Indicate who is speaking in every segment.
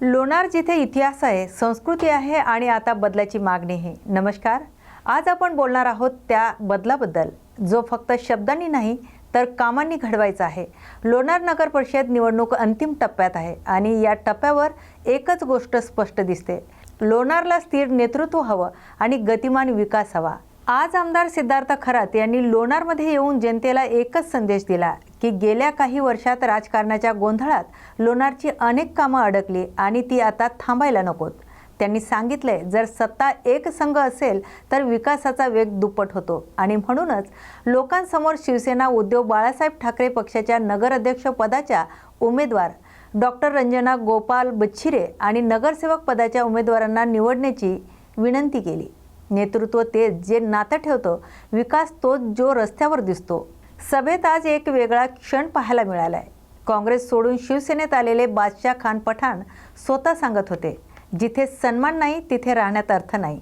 Speaker 1: लोणार जिथे इतिहास आहे संस्कृती आहे आणि आता बदलाची मागणी आहे नमस्कार. आज आपण बोलणार आहोत त्या बदलाबद्दल. जो फक्त शब्दांनी नाही तर कामांनी घडवायचा आहे. लोणार नगर परिषद निवडणूक अंतिम टप्प्यात आहे आणि या टप्प्यावर एकच गोष्ट स्पष्ट दिसते. लोणारला स्थिर नेतृत्व हवं आणि गतिमान विकास हवा. आज आमदार सिद्धार्थ खरात यांनी लोणारमध्ये येऊन जनतेला एकच संदेश दिला की गेल्या काही वर्षात राजकारणाच्या गोंधळात लोणारची अनेक कामं अडकली आणि ती आता थांबायला नकोत. त्यांनी सांगितले जर सत्ता एक संघ असेल तर विकासाचा वेग दुप्पट होतो. आणि म्हणूनच लोकांसमोर शिवसेना उद्योग बाळासाहेब ठाकरे पक्षाच्या नगराध्यक्ष पदाच्या उमेदवार डॉक्टर रंजना गोपाल बच्छिरे आणि नगरसेवक पदाच्या उमेदवारांना निवडण्याची विनंती केली. नेतृत्व तेच जे नातं ठेवतं विकास तोच जो रस्त्यावर दिसतो. सभेत आज एक वेगळा क्षण पाहायला मिळाला आहे काँग्रेस सोडून शिवसेनेत आलेले बादशाह खान पठाण स्वतः सांगत होते जिथे सन्मान नाही तिथे राहण्यात अर्थ नाही.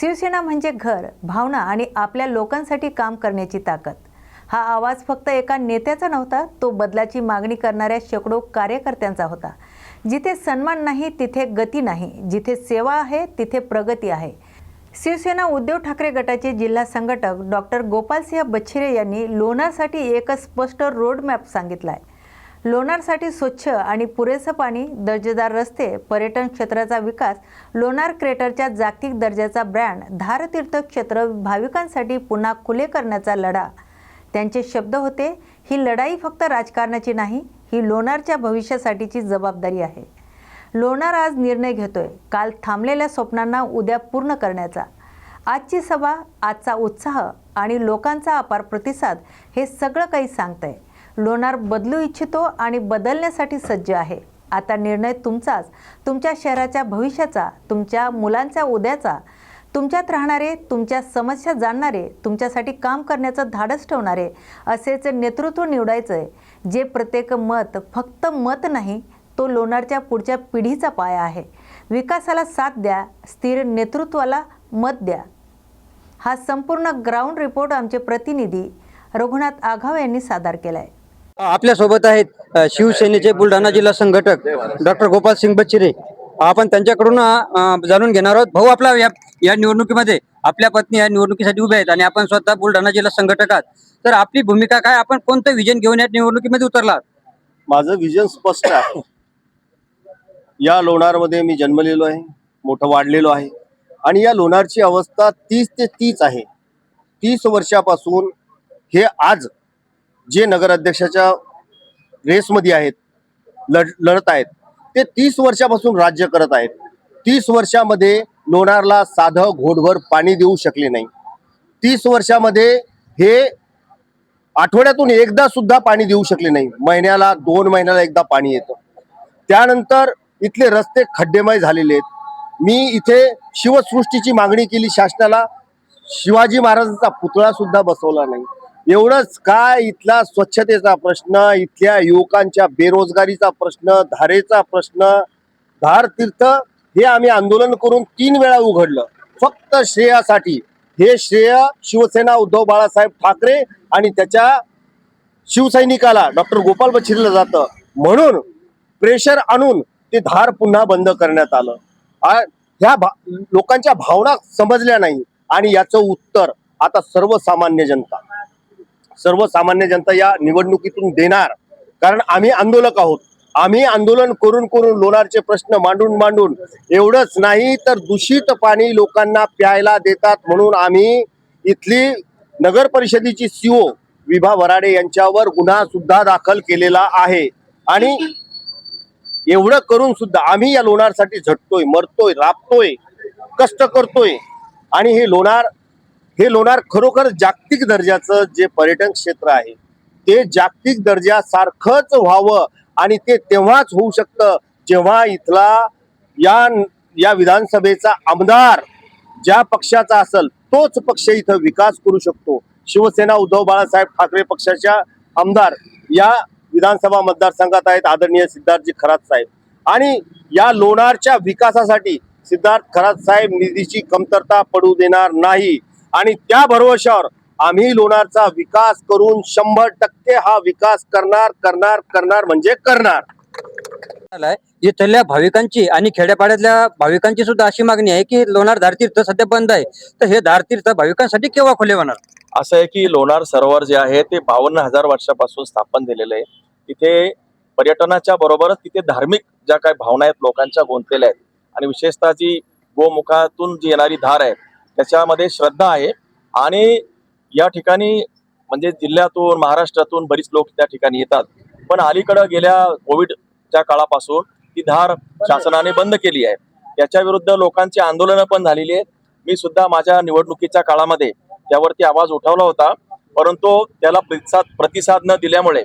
Speaker 1: शिवसेना म्हणजे घर भावना आणि आपल्या लोकांसाठी काम करण्याची ताकद. हा आवाज फक्त एका नेत्याचा नव्हता तो बदलाची मागणी करणाऱ्या शेकडो कार्यकर्त्यांचा होता. जिथे सन्मान नाही तिथे गती नाही. जिथे सेवा आहे तिथे प्रगती आहे. शिवसेना उद्धव ठाकरे गटाचे जिल्हा संघटक डॉक्टर गोपालसिंह बच्छिरे यांनी लोणारसाठी एक स्पष्ट रोडमॅप सांगितला आहे लोणारसाठी स्वच्छ आणि पुरेसं पाणी दर्जेदार रस्ते पर्यटन क्षेत्राचा विकास लोणार क्रेटरच्या जागतिक दर्जाचा ब्रँड धारतीर्थ क्षेत्र भाविकांसाठी पुन्हा खुले करण्याचा लढा. त्यांचे शब्द होते ही लढाई फक्त राजकारणाची नाही ही लोणारच्या भविष्यासाठीची जबाबदारी आहे. लोणार आज निर्णय घेतोय. काल थांबलेल्या स्वप्नांना उद्या पूर्ण करण्याचा. आजची सभा आजचा उत्साह आणि लोकांचा अपार प्रतिसाद हे सगळं काही सांगतंय. लोणार बदलू इच्छितो आणि बदलण्यासाठी सज्ज आहे. आता निर्णय तुमचाच. तुमच्या शहराच्या भविष्याचा तुमच्या मुलांच्या उद्याचा तुमच्यात राहणारे तुमच्या समस्या जाणणारे तुमच्यासाठी काम करण्याचं धाडस ठेवणारे असेच नेतृत्व निवडायचं आहे जे प्रत्येक मत फक्त मत नाही तो लोणारच्या पुढच्या पिढीचा पाया आहे. विकासाला साथ द्या स्थिर नेतृत्वाला मत द्या. हा संपूर्ण ग्राउंड रिपोर्ट आमचे प्रतिनिधी रघुनाथ आघाव यांनी सादर केला आहे
Speaker 2: आपल्यासोबत आहेत शिवसेनेचे बुलढाणा जिल्हा संघटक डॉक्टर गोपाल सिंग बच्चिरे. आपण त्यांच्याकडून जाणून घेणार आहोत. भाऊ आपला या या निवडणुकीमध्ये आपल्या पत्नी या निवडणुकीसाठी उभ्या आहेत आणि आपण स्वतः बुलढाणा जिल्हा संघटक आहात. तर आपली भूमिका काय? आपण कोणतं विजन घेऊन या निवडणुकीमध्ये उतरलात?
Speaker 3: माझं विजन स्पष्ट आहे. या लोणारमध्ये मी जन्मलेलो आहे मोठं वाढलेलो आहे. आणि या लोणारची अवस्था तीस ते तीच आहे. तीस वर्षापासून हे आज जे नगराध्यक्षाच्या रेसमध्ये आहेत लढ लढत आहेत ते तीस वर्षापासून राज्य करत आहेत. तीस वर्षामध्ये लोणारला साधं घोटभर पाणी देऊ शकले नाही. तीस वर्षामध्ये हे आठवड्यातून एकदा सुद्धा पाणी देऊ शकले नाही. महिन्याला दोन महिन्याला एकदा पाणी येतं. त्यानंतर इथले रस्ते खड्डेमय झालेले आहेत. मी इथे शिवसृष्टीची मागणी केली शासनाला. शिवाजी महाराजांचा पुतळा सुद्धा बसवला नाही. एवढंच काय इथला स्वच्छतेचा प्रश्न इथल्या युवकांच्या बेरोजगारीचा प्रश्न धारेचा प्रश्न धार तीर्थ हे आम्ही आंदोलन करून तीन वेळा उघडलं. फक्त श्रेयासाठी. हे श्रेय शिवसेना उद्धव बाळासाहेब ठाकरे आणि त्याच्या शिवसैनिकाला डॉक्टर गोपाल बच्छिरीला जातं. म्हणून प्रेशर आणून ते धार पुन्हा बंद करण्यात आलं. ह्या भा- लोकांच्या भावना समजल्या नाही आणि याचं उत्तर आता सर्वसामान्य जनता सर्वसामान्य जनता या निवडणुकीतून देणार. कारण आम्ही आंदोलक आहोत. आम्ही आंदोलन करून करून लोणारचे प्रश्न मांडून मांडून एवढंच नाही तर दूषित पाणी लोकांना प्यायला देतात म्हणून आम्ही इथली नगर परिषदेची सीओ विभा वराडे यांच्यावर गुन्हा सुद्धा दाखल केलेला आहे. आणि एवढं करून सुद्धा आम्ही या लोणारसाठी झटतोय मरतोय राबतोय कष्ट करतोय. आणि हे लोणार हे लोणार खरोखर जागतिक दर्जाचं जे पर्यटन क्षेत्र आहे ते जागतिक दर्जासारखंच व्हावं आणि ते तेव्हाच होऊ शकतं जेव्हा इथला या या विधानसभेचा आमदार ज्या पक्षाचा असेल तोच पक्ष इथं विकास करू शकतो. शिवसेना उद्धव बाळासाहेब ठाकरे पक्षाच्या आमदार या विधानसभा मतदारसंघात आहेत आदरणीय सिद्धार्थजी खरात साहेब. आणि या लोणारच्या विकासासाठी सिद्धार्थ खरात साहेब निधीची कमतरता पडू देणार नाही. आणि त्या भरोश्यावर आम्ही लोणारचा विकास करून शंभर टक्के हा विकास करणार करणार करणार म्हणजे करणार.
Speaker 2: इथल्या भाविकांची आणि खेड्यापाड्यातल्या भाविकांची सुद्धा अशी मागणी आहे की लोणार धारतीर्थ सध्या बंद आहे. तर हे धारतीर्थ भाविकांसाठी केव्हा खुले होणार?
Speaker 4: असं आहे की लोणार सरोवर जे आहे ते बावन्न हजार वर्षापासून स्थापन झालेलं आहे. तिथे पर्यटनाच्या बरोबरच तिथे धार्मिक ज्या काही भावना आहेत लोकांच्या गुंतलेल्या आहेत. आणि विशेषतः जी गोमुखातून जी येणारी धार आहे त्याच्यामध्ये श्रद्धा आहे. आणि या ठिकाणी म्हणजे जिल्ह्यातून महाराष्ट्रातून बरीच लोक त्या ठिकाणी येतात. पण अलीकडं गेल्या कोविडच्या काळापासून ती धार शासनाने बंद केली आहे. त्याच्या विरुद्ध लोकांची आंदोलनं पण झालेली आहेत. मी सुद्धा माझ्या निवडणुकीच्या काळामध्ये त्यावरती आवाज उठवला होता. परंतु त्याला प्रतिसाद प्रतिसाद न दिल्यामुळे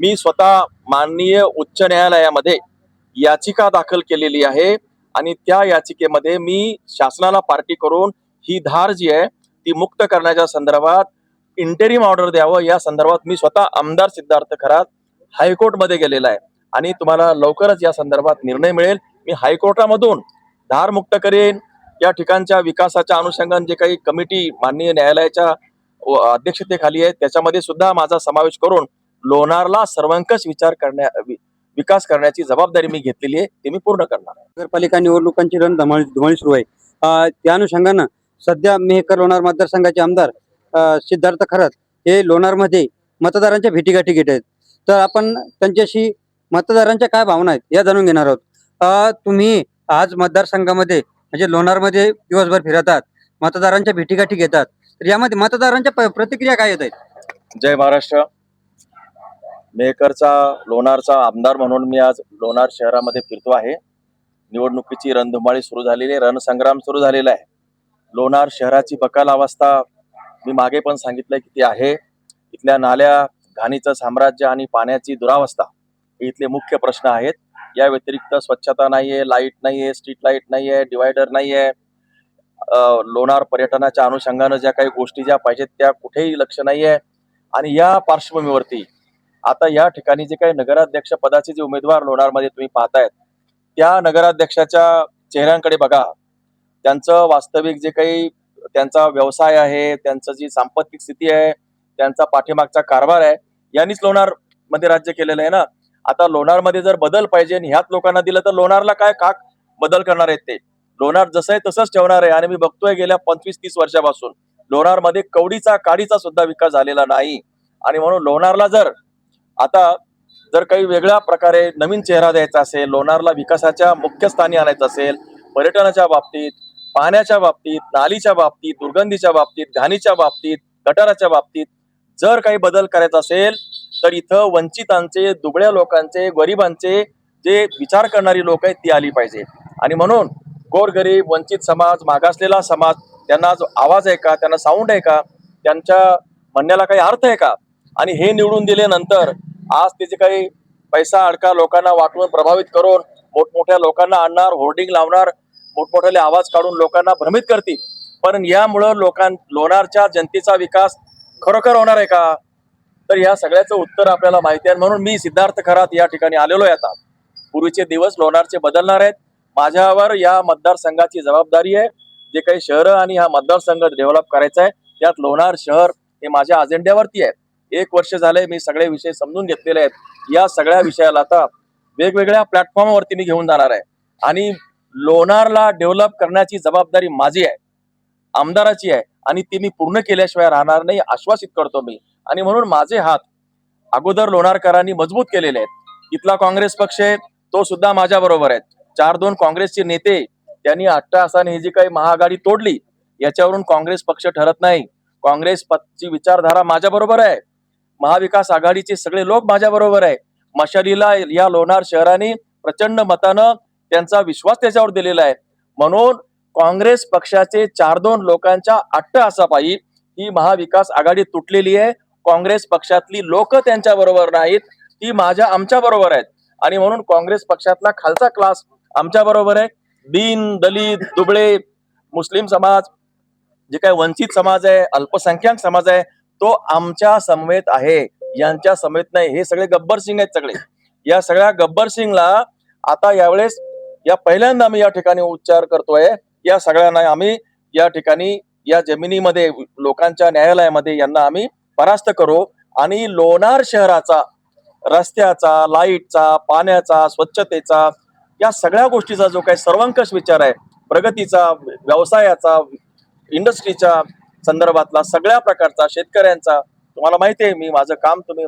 Speaker 4: मी स्वतः माननीय उच्च न्यायालयामध्ये याचिका दाखल केलेली आहे आणि त्या याचिकेमध्ये मी शासनाला पार्टी करून ही धार जी आहे ती मुक्त करण्याच्या संदर्भात इंटेरिम ऑर्डर द्यावं या संदर्भात मी स्वतः आमदार सिद्धार्थ खरात हायकोर्टमध्ये गेलेला आहे. आणि तुम्हाला लवकरच या संदर्भात निर्णय मिळेल. मी हायकोर्टामधून धार मुक्त करेन. या ठिकाणच्या विकासाच्या अनुषंगाने जे काही कमिटी माननीय न्यायालयाच्या अध्यक्षतेखाली आहे त्याच्यामध्ये सुद्धा माझा समावेश करून लोणारला सर्वंकष विचार करण्या विकास करण्याची जबाबदारी मी घेतलेली आहे ते मी पूर्ण करणार आहे.
Speaker 2: नगरपालिका निवडणुकांची रणधमाळी धुमाळी सुरू आहे. त्या अनुषंगानं सध्या मेहकर लोणार मतदारसंघाचे आमदार सिद्धार्थ खरात हे लोणारमध्ये मतदारांच्या भेटीगाठी घेत आहेत. तर आपण त्यांच्याशी मतदारांच्या काय भावना आहेत या जाणून घेणार आहोत. तुम्ही आज मतदारसंघामध्ये म्हणजे लोणारमध्ये दिवसभर फिरतात मतदारांच्या भेटीगाठी घेतात तर यामध्ये मतदारांच्या प्रतिक्रिया काय येत आहेत?
Speaker 4: जय महाराष्ट्र. मेहकरचा लोणारचा आमदार म्हणून मी आज लोणार शहरामध्ये फिरतो आहे. निवडणुकीची रणधुमाळी सुरू झालेली आहे रणसंग्राम सुरू झालेला आहे. लोणार शहराची बकाल अवस्था मी मागे पण सांगितलंय किती आहे. इथल्या नाल्या घाणीचं साम्राज्य आणि पाण्याची दुरावस्था हे इथले मुख्य प्रश्न आहेत. या व्यतिरिक्त स्वच्छता नाहीये लाइट नाहीये स्ट्रीट लाइट नाहीये डिवायडर नाहीये. आहे लोणार पर्यटनाच्या अनुषंगानं ज्या काही गोष्टी ज्या पाहिजेत त्या कुठेही लक्ष नाहीये. आणि या पार्श्वभूमीवरती आता या ठिकाणी जे काही नगराध्यक्ष पदाचे जे उमेदवार लोणारमध्ये तुम्ही पाहतायत त्या नगराध्यक्षाच्या चेहऱ्यांकडे बघा. त्यांचं वास्तविक जे काही त्यांचा व्यवसाय आहे त्यांचं जी सांपत्तिक स्थिती आहे त्यांचा पाठीमागचा कारभार आहे यांनीच लोणार मध्ये राज्य केलेलं आहे ना? आता लोणारमध्ये जर बदल पाहिजे आणि ह्याच लोकांना दिलं तर लोणारला काय काक बदल करणार आहेत ते? लोणार जसं आहे तसंच ठेवणार आहे. आणि मी बघतोय गेल्या पंचवीस तीस वर्षापासून लोणारमध्ये कवडीचा काडीचा सुद्धा विकास झालेला नाही. आणि म्हणून लोणारला जर आता जर काही वेगळ्या प्रकारे नवीन चेहरा द्यायचा असेल लोणारला विकासाच्या मुख्य स्थानी आणायचं असेल पर्यटनाच्या बाबतीत पाण्याच्या बाबतीत नालीच्या बाबतीत दुर्गंधीच्या बाबतीत घाणीच्या बाबतीत गटाराच्या बाबतीत जर काही बदल करायचा असेल तर इथं वंचितांचे दुबळ्या लोकांचे गरिबांचे जे विचार करणारी लोक आहेत ती आली पाहिजे. आणि म्हणून गोरगरीब वंचित समाज मागासलेला समाज त्यांना जो आवाज आहे का त्यांना साऊंड आहे का त्यांच्या म्हणण्याला काही अर्थ आहे का? आणि हे निवडून दिल्यानंतर आज त्याचे काही पैसा अडका लोकांना वाटून प्रभावित करून मोठमोठ्या लोकांना आणणार होर्डिंग लावणार मोठमोठ्याले आवाज काढून लोकांना भ्रमित करतील. पण यामुळं लोकां लोणारच्या जनतेचा विकास खरोखर होणार आहे का? तर या सगळ्याचं उत्तर आपल्याला माहिती आहे. म्हणून मी सिद्धार्थ खरात या ठिकाणी आलेलो आहे आता. पूर्वीचे दिवस लोणारचे बदलणार आहेत. माझ्यावर या मतदारसंघाची जबाबदारी आहे. जे काही शहरं आणि हा मतदारसंघ डेव्हलप करायचा आहे त्यात लोणार शहर हे माझ्या अजेंड्यावरती आहे. एक वर्ष झाले मी सगळे विषय समजून घेतलेले आहेत. या सगळ्या विषयाला आता वेगवेगळ्या प्लॅटफॉर्मवरती मी घेऊन जाणार आहे. आणि लोणारला डेव्हलप करण्याची जबाबदारी माझी आहे. आमदाराची आहे. आणि ती मी पूर्ण केल्याशिवाय राहणार नाही आश्वासित करतो मी. आणि म्हणून माझे हात अगोदर लोणारकरांनी मजबूत केलेले आहेत. इथला काँग्रेस पक्ष आहे तो सुद्धा माझ्या बरोबर आहे चार दोन काँग्रेसचे नेते त्यांनी अट्टासाने ही जी काही महाआघाडी तोडली याच्यावरून काँग्रेस पक्ष ठरत नाही. काँग्रेस पक्षची विचारधारा माझ्या बरोबर आहे. महाविकास आघाडीचे सगळे लोक माझ्या बरोबर आहे. मशालीला या लोणार शहराने प्रचंड मतानं त्यांचा विश्वास त्याच्यावर दिलेला आहे. म्हणून काँग्रेस पक्षाचे चार दोन लोकांच्या अट्ट असापायी ही महाविकास आघाडी तुटलेली आहे. काँग्रेस पक्षातली लोक त्यांच्या बरोबर नाहीत ती माझ्या आमच्या बरोबर आहेत. आणि म्हणून काँग्रेस पक्षातला खालचा क्लास आमच्या बरोबर आहे. दीन दलित दुबळे मुस्लिम समाज जे काही वंचित समाज आहे अल्पसंख्याक समाज आहे तो आमच्या समवेत आहे यांच्या समेत नाही. हे सगळे गब्बर सिंग आहेत सगळे. या सगळ्या गब्बर सिंगला आता यावेळेस या पहिल्यांदा आम्ही या ठिकाणी उच्चार करतोय. या सगळ्यांना आम्ही या ठिकाणी या जमिनीमध्ये लोकांच्या न्यायालयामध्ये यांना आम्ही परास्त करू. आणि लोणार शहराचा रस्त्याचा लाईटचा पाण्याचा स्वच्छतेचा या सगळ्या गोष्टीचा जो काही सर्वंकष विचार आहे प्रगतीचा व्यवसायाचा इंडस्ट्रीचा संदर्भातला सगळ्या प्रकारचा शेतकऱ्यांचा तुम्हाला माहिती आहे मी माझं काम तुम्ही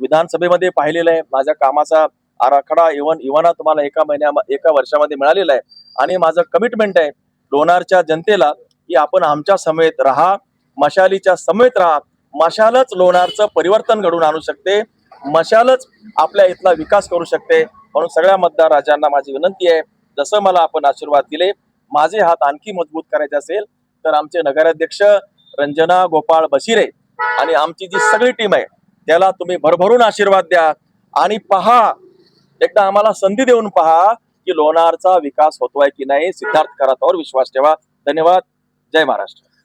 Speaker 4: विधानसभेमध्ये पाहिलेलं आहे. माझ्या कामाचा आराखडा इवन इवाना तुम्हाला एका महिन्या एका वर्षामध्ये मिळालेला आहे. आणि माझं कमिटमेंट आहे लोणारच्या जनतेला की आपण आमच्या समेत राहा मशालीच्या समेत राहा. मशालच लोणारचं परिवर्तन घडून आणू शकते. मशालच आपल्या इथला विकास करू शकते. म्हणून सगळ्या मतदार राजांना माझी विनंती आहे. जसं मला आपण आशीर्वाद दिले माझे हात आणखी मजबूत करायचे असेल तर आमचे नगराध्यक्ष रंजना गोपाळ बसिरे आणि आमची जी सगळी टीम आहे त्याला तुम्ही भरभरून आशीर्वाद द्या आणि पहा एकदा आम्हाला संधी देऊन पहा की लोणारचा विकास होतोय की नाही. सिद्धार्थ करातावर विश्वास ठेवा. धन्यवाद. जय महाराष्ट्र.